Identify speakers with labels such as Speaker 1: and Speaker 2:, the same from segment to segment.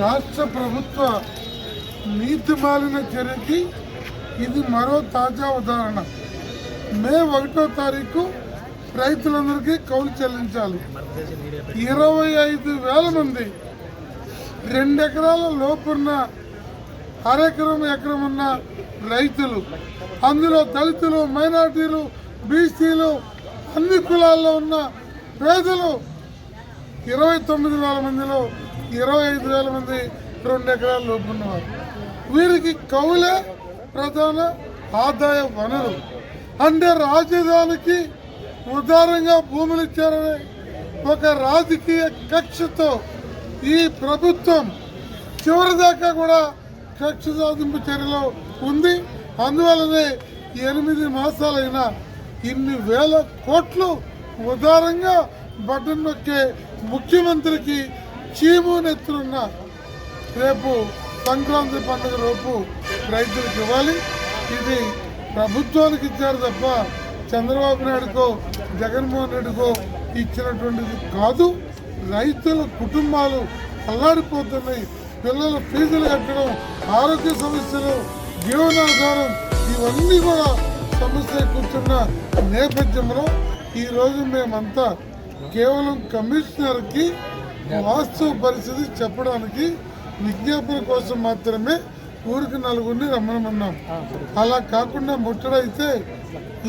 Speaker 1: రాష్ట్ర ప్రభుత్వ నీతి మాలిన చర్యకి ఇది మరో తాజా ఉదాహరణ. మే ఒకటో తారీఖు రైతులందరికీ కౌలు చెల్లించాలి. ఇరవై ఐదు వేల మంది రెండు ఎకరాల లోపున్న అరెకరం ఎకరం ఉన్న రైతులు అందులో దళితులు మైనార్టీలు బీసీలు అన్ని కులాల్లో ఉన్న పేదలు ఇరవై తొమ్మిది వేల మందిలో ఇరవై ఐదు వేల మంది రెండు ఎకరాల లోపు ఉన్నవారు. వీరికి కౌలే ప్రధాన ఆదాయ వనరు. అంటే రాజధానికి ఉదారంగా భూములు ఇచ్చారనే ఒక రాజకీయ కక్షతో ఈ ప్రభుత్వం చివరిదాకా కూడా కక్ష సాధింపు చర్యలో ఉంది. అందువలనే ఎనిమిది మాసాలైన ఇన్ని వేల కోట్లు ఉదారంగా బటన్ నొక్కే ముఖ్యమంత్రికి చీము నెత్తులున్న రేపు సంక్రాంతి పండుగ లోపు రైతులకు ఇవ్వాలి. ఇది ప్రభుత్వానికి ఇచ్చారు తప్ప చంద్రబాబు నాయుడుకో జగన్మోహన్ రెడ్డికో ఇచ్చినటువంటిది కాదు. రైతుల కుటుంబాలు అల్లాడిపోతున్నాయి. పిల్లల ఫీజులు కట్టడం ఆరోగ్య సమస్యలు జీవనాధారం ఇవన్నీ కూడా సమస్య కూర్చున్న నేపథ్యంలో ఈరోజు మేమంతా కేవలం కమిషనర్కి వాస్తవ పరిస్థితి చెప్పడానికి విజ్ఞాపన కోసం మాత్రమే ఊరికి నలుగురిని రమ్మనమన్నాం అలా కాకుండా ముట్టడైతే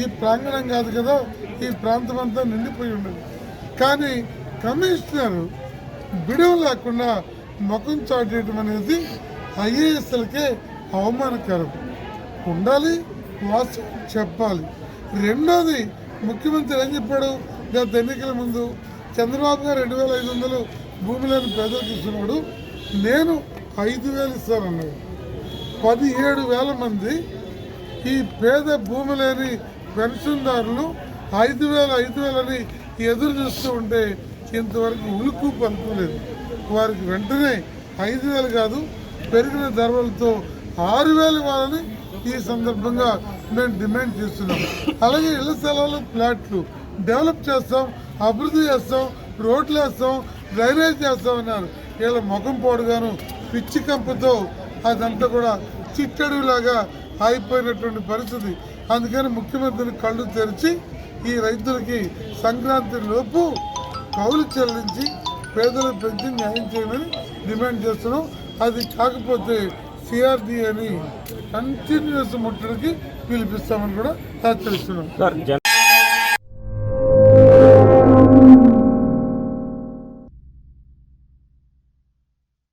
Speaker 1: ఈ ప్రాంగణం కాదు కదా ఈ ప్రాంతం అంతా నిండిపోయి ఉండదు. కానీ కమిషనర్ బిడవ లేకుండా ముఖం చాటేయడం అనేది ఐఏఎస్లకే అవమానకరం. ఉండాలి వాస్తవం చెప్పాలి. రెండోది ముఖ్యమంత్రి ఏం చెప్పాడు? గత ఎన్నికల ముందు చంద్రబాబు గారు రెండు వేల ఐదు వందలు భూమి లేని పేదలకు ఇస్తున్నాడు నేను ఐదు వేలు ఇస్తానన్నాడు. పదిహేడు వేల మంది ఈ పేద భూమి లేని పెన్షన్దారులు ఐదు వేల ఐదు వేలని ఎదురు చూస్తూ ఉంటే ఇంతవరకు ఉలుకు పలుకోలేదు వారికి వెంటనే ఐదు వేలు కాదు పెరిగిన ధరలతో ఆరు వేలు ఇవ్వాలని ఈ సందర్భంగా మేము డిమాండ్ చేస్తున్నాం. అలాగే ఇళ్ళ స్థలాలు ఫ్లాట్లు డెవలప్ చేస్తాం అభివృద్ధి చేస్తాం రోడ్లు వేస్తాం డ్రైనేజ్ చేస్తామన్నారు. వీళ్ళ ముఖం పోడుగాను పిచ్చి కంపుతో అదంతా కూడా చిట్టడులాగా అయిపోయినటువంటి పరిస్థితి. అందుకని ముఖ్యమంత్రిని కళ్ళు తెరిచి ఈ రైతులకి సంక్రాంతి లోపు కౌలు చెల్లించి పేదలకు పెంచి న్యాయం చేయమని డిమాండ్ చేస్తున్నాం. అది కాకపోతే సిఆర్డి అని కంటిన్యూస్ ముట్టడికి పిలిపిస్తామని కూడా హెచ్చరిస్తున్నాం.